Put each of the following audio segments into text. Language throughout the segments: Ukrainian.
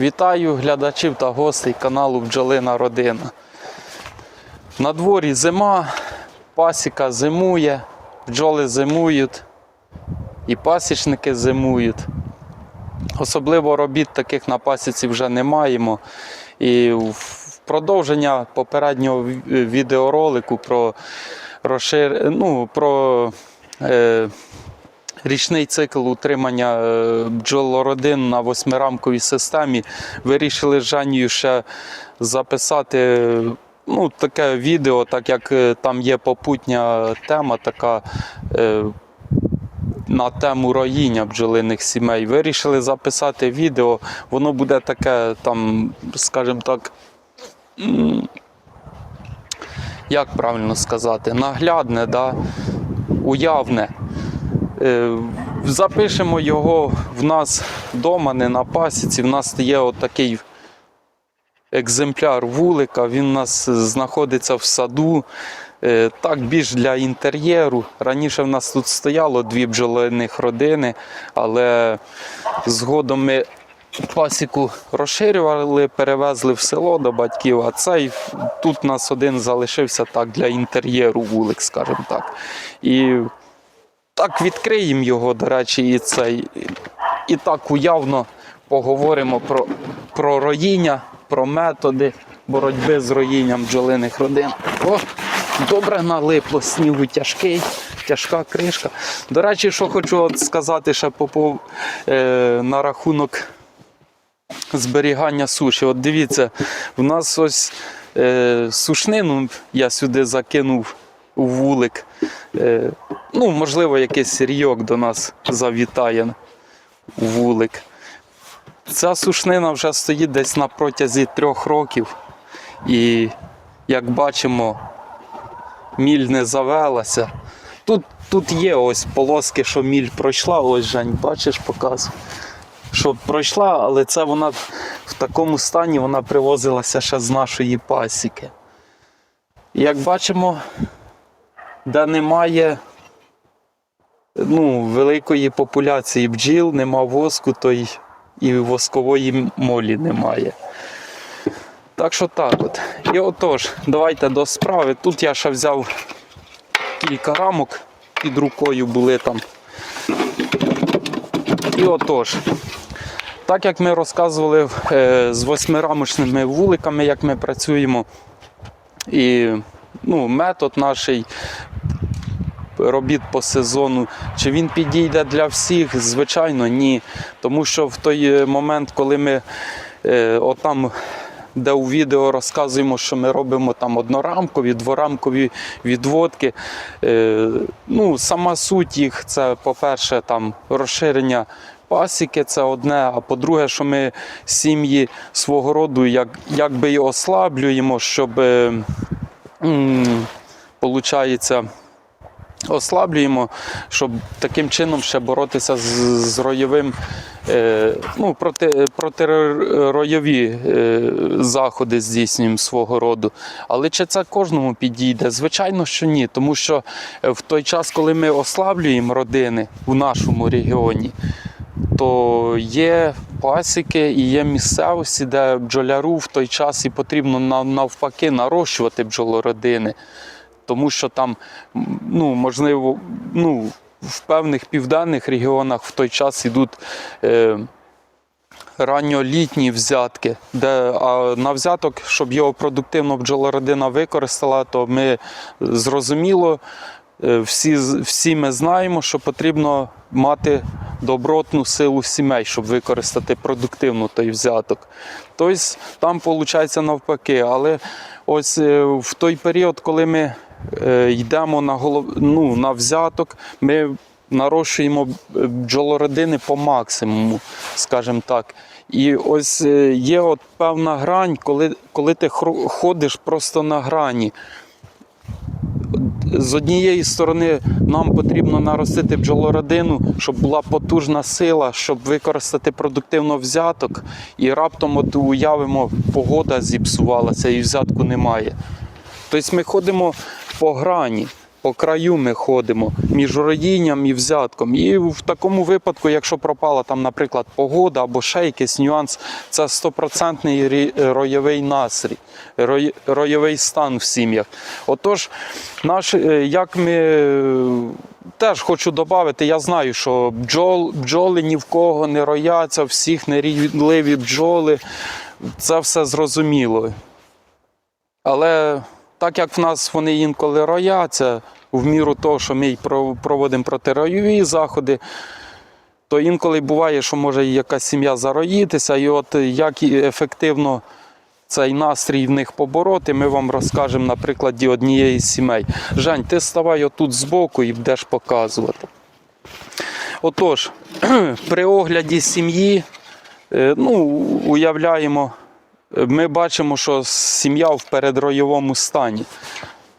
Вітаю глядачів та гостей каналу Бджолина Родина. На дворі зима, пасіка зимує, бджоли зимують і пасічники зимують. Особливо робіт таких на пасіці вже не маємо. І в продовження попереднього ві- відеоролику про, розшир... ну, про е, річний цикл утримання е, бджолородин на восьмирамковій системі. Вирішили з Жанію ще записати ну, таке відео, так як е, там є попутня тема така. е, На тему роїння бджолиних сімей. Вирішили записати відео. Воно буде таке, там, скажімо так, як правильно сказати, наглядне, да? уявне. Е, Запишемо його в нас вдома, не на пасіці. В нас є отакий екземпляр вулика. Він у нас знаходиться в саду. Е, Так, більш для інтер'єру. Раніше в нас тут стояло дві бджолиних родини, але згодом ми пасіку розширювали, перевезли в село до батьків, а цей тут у нас один залишився так для інтер'єру вулик, скажімо так. І так відкриємо його, до речі, і цей. І так уявно поговоримо про, про роїння, про методи боротьби з роїнням бджолиних родин. О, добре налипло, снігу тяжкий, тяжка кришка. До речі, що хочу от сказати ще попов е, на рахунок зберігання суші. От дивіться, в нас ось е, сушнину я сюди закинув у вулик. Е, ну, можливо, якийсь рійок до нас завітає у вулик. Ця сушнина вже стоїть десь на протязі трьох років. І як бачимо, міль не завелася. Тут, тут є ось полоски, що міль пройшла. Ось Жень, бачиш, показую. Що пройшла, але це вона в такому стані вона привозилася ще з нашої пасіки. Як бачимо, де немає ну, великої популяції бджіл, нема воску, то й і воскової молі немає. Так що так от. І отож, давайте до справи. Тут я ще взяв кілька рамок під рукою були там. І отож, так як ми розказували е, з восьмирамочними вуликами, як ми працюємо, і ну, метод наш робіт по сезону, чи він підійде для всіх? Звичайно, ні. Тому що в той момент, коли ми е, отам. Де у відео розказуємо, що ми робимо там однорамкові, дворамкові відводки. Е, ну, сама суть їх це, по-перше, там розширення пасіки, це одне. А по-друге, що ми сім'ї свого роду як, якби й ослаблюємо, щоб е, м, ослаблюємо, щоб таким чином ще боротися з, з роєвим, е, ну, проти, протиройові е, заходи здійснюємо свого роду. Але чи це кожному підійде? Звичайно, що ні. Тому що е, в той час, коли ми ослаблюємо родини в нашому регіоні, то є пасіки і є місцевості, де бджоляру в той час і потрібно нав- навпаки нарощувати бджолородини. Тому що там, ну, можливо, ну, в певних південних регіонах в той час йдуть е, ранньолітні взятки, де а на взяток, щоб його продуктивно бджолородина використала, то ми зрозуміло, е, всі, всі ми знаємо, що потрібно мати добротну силу сімей, щоб використати продуктивно той взяток. Тобто там виходить навпаки. Але ось е, в той період, коли ми е, йдемо на, голов... ну, на взяток, ми нарощуємо б- бджолородини по максимуму, скажімо так. І ось е, є от певна грань, коли, коли ти ходиш просто на грані. З однієї сторони, нам потрібно наростити бджолородину, щоб була потужна сила, щоб використати продуктивно взяток, і раптом от уявимо, погода зіпсувалася і взятку немає. Тобто ми ходимо по грані. по краю ми ходимо між роїнням і взятком. І в такому випадку, якщо пропала там, наприклад, погода або ще якийсь нюанс, це стопроцентний роєвий настрій, роєвий стан в сім'ях. Отож, наш, е, як ми е, теж хочу додати, я знаю, що бджол, бджоли ні в кого не рояться, всіх нерідливі бджоли. Це все зрозуміло. Але так як в нас вони інколи рояться, в міру того, що ми проводимо протиройові заходи, то інколи буває, що може якась сім'я зароїтися, і от як ефективно цей настрій в них побороти, ми вам розкажемо на прикладі однієї з сімей. Жень, ти ставай отут збоку і будеш показувати. Отож, при огляді сім'ї, е, ну, уявляємо, ми бачимо, що сім'я в передроєвому стані.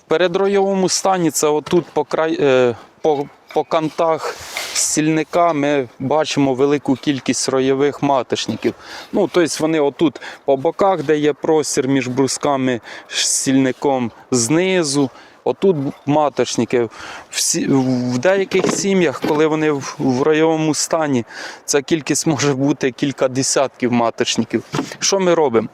В передроєвому стані це отут по, край, е, по, по кантах стільника ми бачимо велику кількість роєвих маточників. Ну, тобто вони отут по боках, де є простір між брусками стільником знизу. Отут маточники. Всі, в деяких сім'ях, коли вони в, в роєвому стані, ця кількість може бути кілька десятків маточників. Що ми робимо?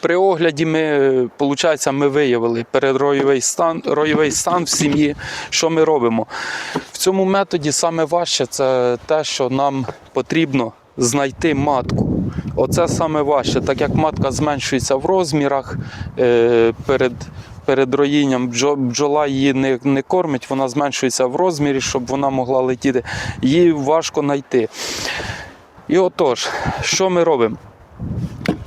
При огляді ми, виходить, ми виявили передроєвий стан, роєвий стан в сім'ї. Що ми робимо? В цьому методі саме важче це те, що нам потрібно знайти матку. Оце саме важче, так як матка зменшується в розмірах е, перед, перед роїнням, бджола її не, не кормить, вона зменшується в розмірі, щоб вона могла летіти. Її важко знайти. І отож, що ми робимо?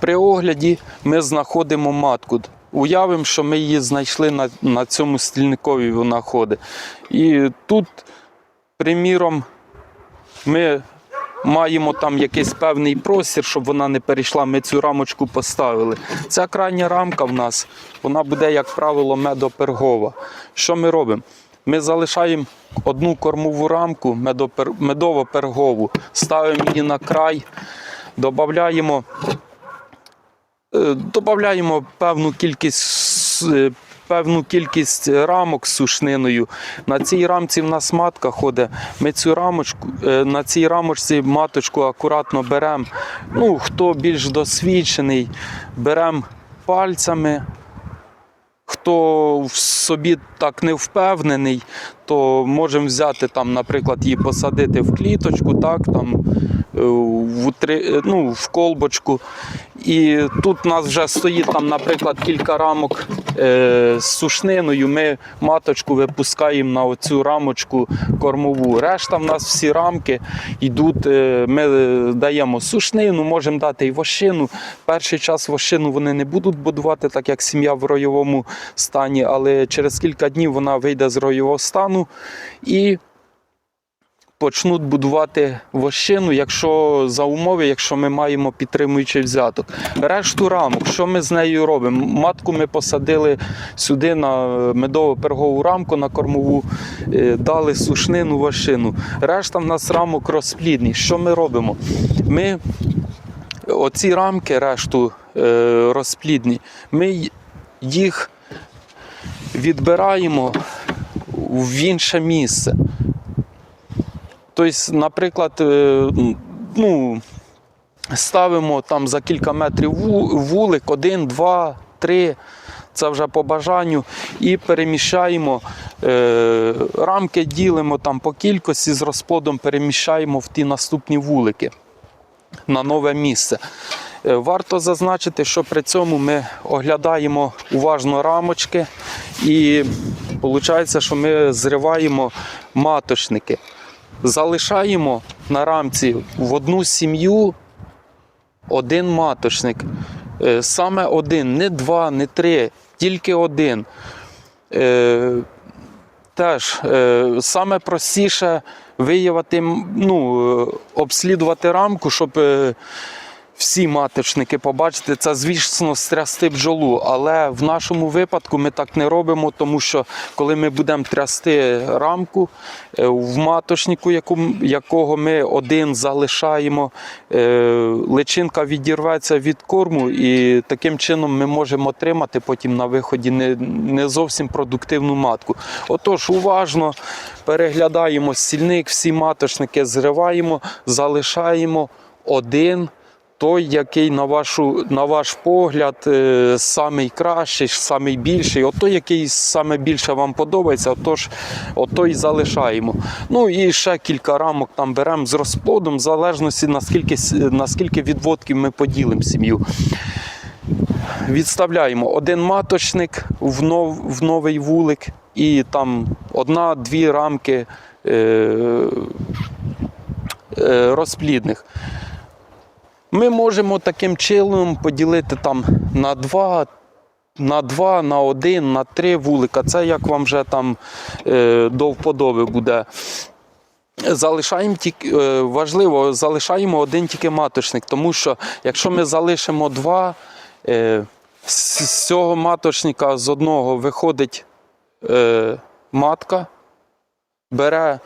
При огляді ми знаходимо матку. Уявимо, що ми її знайшли на, на цьому стільникові вона ходить. І тут, приміром, ми маємо там якийсь певний простір, щоб вона не перейшла. Ми цю рамочку поставили. Ця крайня рамка в нас, вона буде, як правило, медопергова. Що ми робимо? Ми залишаємо одну кормову рамку медопер- медово-пергову, ставимо її на край, додаємо Е, Додаємо певну кількість е, певну кількість рамок з сушниною. На цій рамці в нас матка ходить. Ми цю рамочку е, на цій рамочці маточку акуратно беремо. Ну, хто більш досвідчений, беремо пальцями. Хто в собі так не впевнений, то можемо взяти там, наприклад, її посадити в кліточку, так, там, в, ну, в колбочку. І тут у нас вже стоїть, там, наприклад, кілька рамок е, з сушниною. Ми маточку випускаємо на оцю рамочку кормову. Решта в нас всі рамки йдуть. е, Ми даємо сушнину, можемо дати і вощину. Перший час вощину вони не будуть будувати, так як сім'я в ройовому стані, але через кілька днів вона вийде з ройового стану і почнуть будувати вощину, якщо за умови, якщо ми маємо підтримуючий взяток. Решту рамок, що ми з нею робимо? Матку ми посадили сюди на медово-пергову рамку на кормову, е, дали сушнину вощину. Решта в нас рамок розплідні. Що ми робимо? Ми оці рамки, решту е, розплідні, ми їх відбираємо в інше місце. Тобто, наприклад, е, ну, ставимо там за кілька метрів вулик, один, два, три. Це вже по бажанню. І переміщаємо е, рамки, ділимо там по кількості з розплодом, переміщаємо в ті наступні вулики на нове місце. Е, Варто зазначити, що при цьому ми оглядаємо уважно рамочки і виходить, що ми зриваємо маточники. Залишаємо на рамці в одну сім'ю один маточник. Е, Саме один, не два, не три, тільки один. Е, Теж е, саме простіше виявити, ну, обслідувати рамку, щоб всі маточники побачити, це звісно стрясти бджолу. Але в нашому випадку ми так не робимо, тому що коли ми будемо трясти рамку е, в маточнику, якого ми один залишаємо, е, личинка відірветься від корму, і таким чином ми можемо отримати потім на виході не зовсім продуктивну матку. Отож, уважно переглядаємо стільник, всі маточники зриваємо, залишаємо один той, який на, вашу, на ваш погляд е, самий кращий, самий більший, от той, який саме більше вам подобається, отож, ото і залишаємо. Ну і ще кілька рамок там беремо з розплодом, в залежності наскільки, наскільки відводків ми поділимо сім'ю. Відставляємо один маточник в, нов, в новий вулик і там одна-дві рамки е, е, розплідних. Ми можемо таким чином поділити там на два, на два, на один, на три вулика. Це як вам вже там е, до вподоби буде. Залишаємо тільки е, важливо, залишаємо один тільки маточник, тому що якщо ми залишимо два, е, з цього маточника з одного виходить матка, бере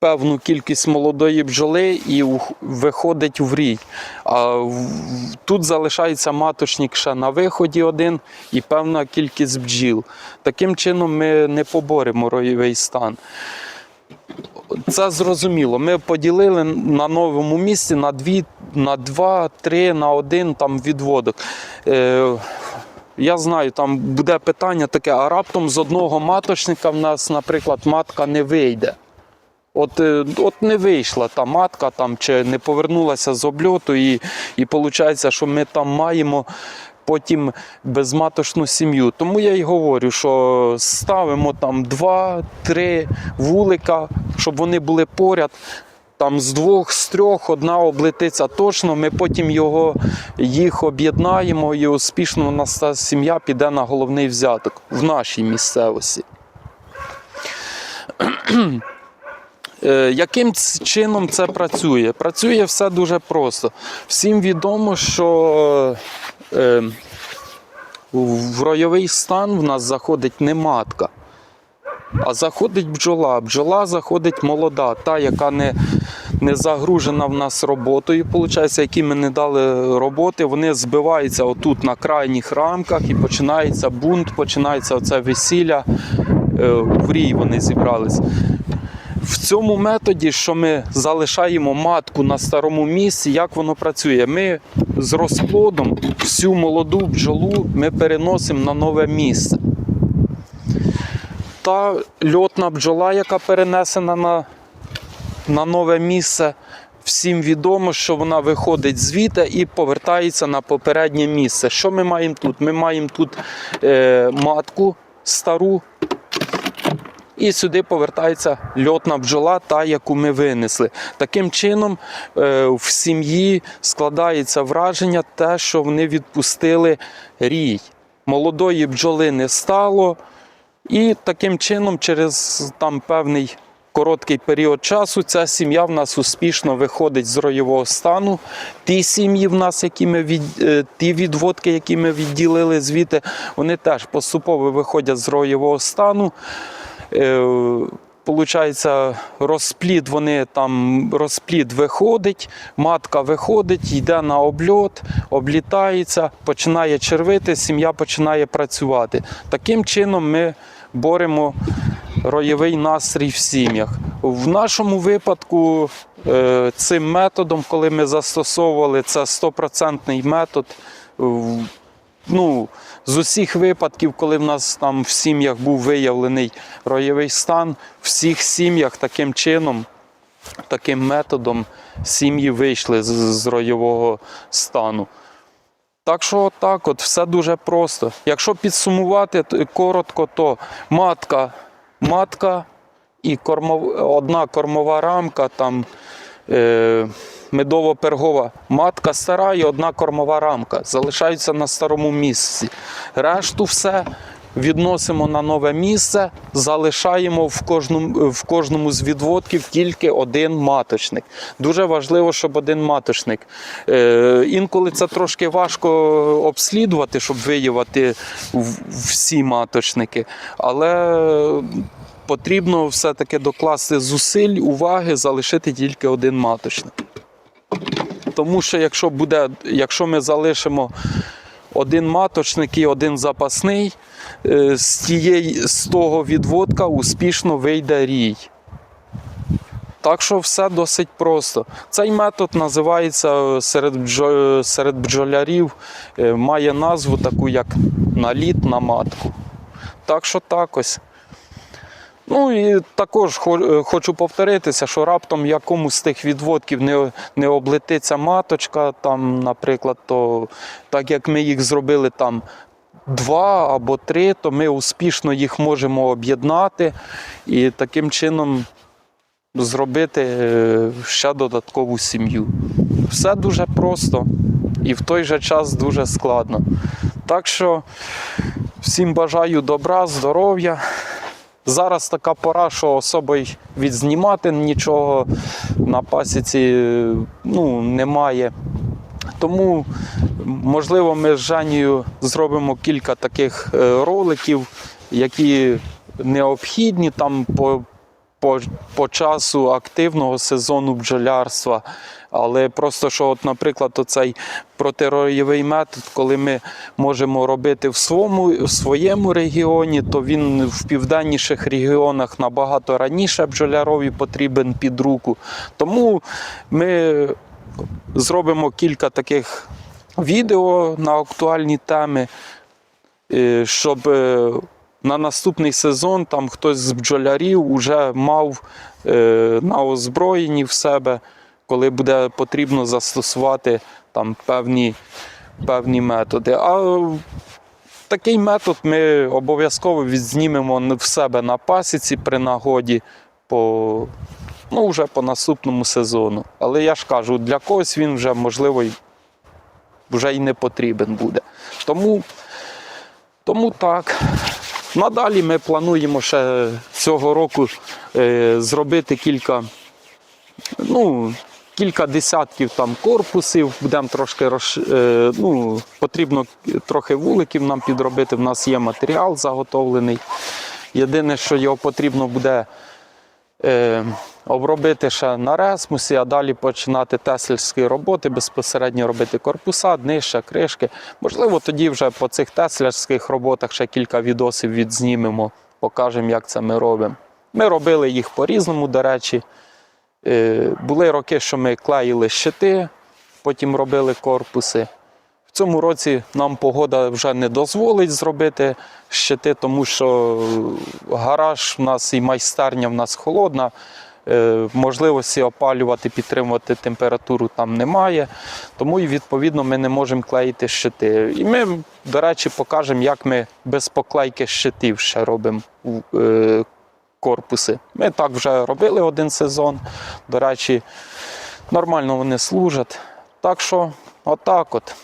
певну кількість молодої бджоли і виходить в рій. А тут залишається маточник ще на виході один і певна кількість бджіл. Таким чином ми не поборемо роєвий стан. Це зрозуміло. Ми поділили на новому місці на дві, на два, три, на один там відводок. Е, я знаю, там буде питання таке, а раптом з одного маточника в нас, наприклад, матка не вийде. От, е, от не вийшла та матка там, чи не повернулася з обльоту, і, і виходить, що ми там маємо потім безматочну сім'ю. Тому я й говорю, що ставимо там два-три вулика, щоб вони були поряд. Там з двох, з трьох одна облетиться точно. Ми потім його їх об'єднаємо, і успішно у нас та сім'я піде на головний взяток в нашій місцевості. Е, Яким чином це працює? Працює все дуже просто. Всім відомо, що е, в ройовий стан в нас заходить не матка, а заходить бджола. Бджола заходить молода, та, яка не, не загружена в нас роботою, виходить, які ми не дали роботи, вони збиваються отут на крайніх рамках і починається бунт, починається оце весілля. Е, В рій вони зібрались. В цьому методі, що ми залишаємо матку на старому місці, як воно працює? Ми з розплодом всю молоду бджолу ми переносимо на нове місце. Та льотна бджола, яка перенесена на, на нове місце, всім відомо, що вона виходить звідти і повертається на попереднє місце. Що ми маємо тут? Ми маємо тут е, матку стару, і сюди повертається льотна бджола, та яку ми винесли. Таким чином, е, в сім'ї складається враження, те, що вони відпустили рій. Молодої бджоли не стало, і таким чином, через там певний короткий період часу, ця сім'я в нас успішно виходить з роєвого стану. Ті сім'ї в нас, які ми від, е, ті відводки, які ми відділили звідти, вони теж поступово виходять з роєвого стану. Е, Получається, розплід, вони там розплід виходить, матка виходить, йде на обльот, облітається, починає червити, сім'я починає працювати. Таким чином ми боремо роєвий настрій в сім'ях. В нашому випадку е, цим методом, коли ми застосовували це 100% метод, ну, з усіх випадків, коли в нас там в сім'ях був виявлений роєвий стан, в всіх сім'ях таким чином, таким методом сім'ї вийшли з, з роєвого стану. Так що так, от все дуже просто. Якщо підсумувати коротко, то матка, матка і кормов, одна кормова рамка, там е, медово-пергова матка стара і одна кормова рамка залишаються на старому місці. Решту все відносимо на нове місце, залишаємо в кожному, в кожному з відводків тільки один маточник. Дуже важливо, щоб один маточник. Е, інколи це трошки важко обслідувати, щоб виявити всі маточники, але потрібно все-таки докласти зусиль, уваги, залишити тільки один маточник. Тому що якщо буде, якщо ми залишимо один маточник і один запасний, е, з, тієї, з того відводка успішно вийде рій. Так що все досить просто. Цей метод називається е, серед, бджо- серед бджолярів, е, має назву таку, як наліт на матку. Так що так ось. Ну і також е, хочу повторитися, що раптом якомусь з тих відводків не, не облетиться маточка, там, наприклад, то так як ми їх зробили там два або три, то ми успішно їх можемо об'єднати і таким чином зробити е, ще додаткову сім'ю. Все дуже просто і в той же час дуже складно. Так що всім бажаю добра, здоров'я. Зараз така пора, що особи відзнімати нічого на пасіці ну, немає. Тому, можливо, ми з Жанією зробимо кілька таких е, роликів, які необхідні там по, по, по часу активного сезону бджолярства. Але просто що, от, наприклад, оцей протироєвий метод, коли ми можемо робити в своєму, в своєму регіоні, то він в південніших регіонах набагато раніше бджолярові потрібен під руку. Тому ми зробимо кілька таких відео на актуальні теми, е, щоб е, на наступний сезон там хтось з бджолярів вже мав е, на озброєнні в себе, коли буде потрібно застосувати там певні, певні методи. А такий метод ми обов'язково відзнімемо в себе на пасіці при нагоді по, ну, вже по наступному сезону. Але я ж кажу, для когось він вже можливо вже й не потрібен буде. Тому, тому так. Надалі ми плануємо ще цього року е, зробити кілька, ну, кілька десятків там корпусів. Будемо трошки роз, е, ну, потрібно трохи вуликів нам підробити. В нас є матеріал заготовлений. Єдине, що його потрібно буде е, обробити ще на ресмусі, а далі починати теслерські роботи, безпосередньо робити корпуса, днища, кришки. Можливо, тоді вже по цих теслерських роботах ще кілька відосів відзнімемо, покажемо, як це ми робимо. Ми робили їх по-різному, до речі. Е, були роки, що ми клеїли щити, потім робили корпуси. В цьому році нам погода вже не дозволить зробити щити, тому що гараж в нас і майстерня в нас холодна. Е, Можливості опалювати, підтримувати температуру там немає. Тому і відповідно ми не можемо клеїти щити. І ми, до речі, покажемо, як ми без поклейки щитів ще робимо е, корпуси. Ми так вже робили один сезон. До речі, нормально вони служать. Так що, отак от.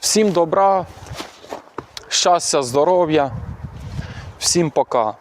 Всім добра, щастя, здоров'я. Всім пока.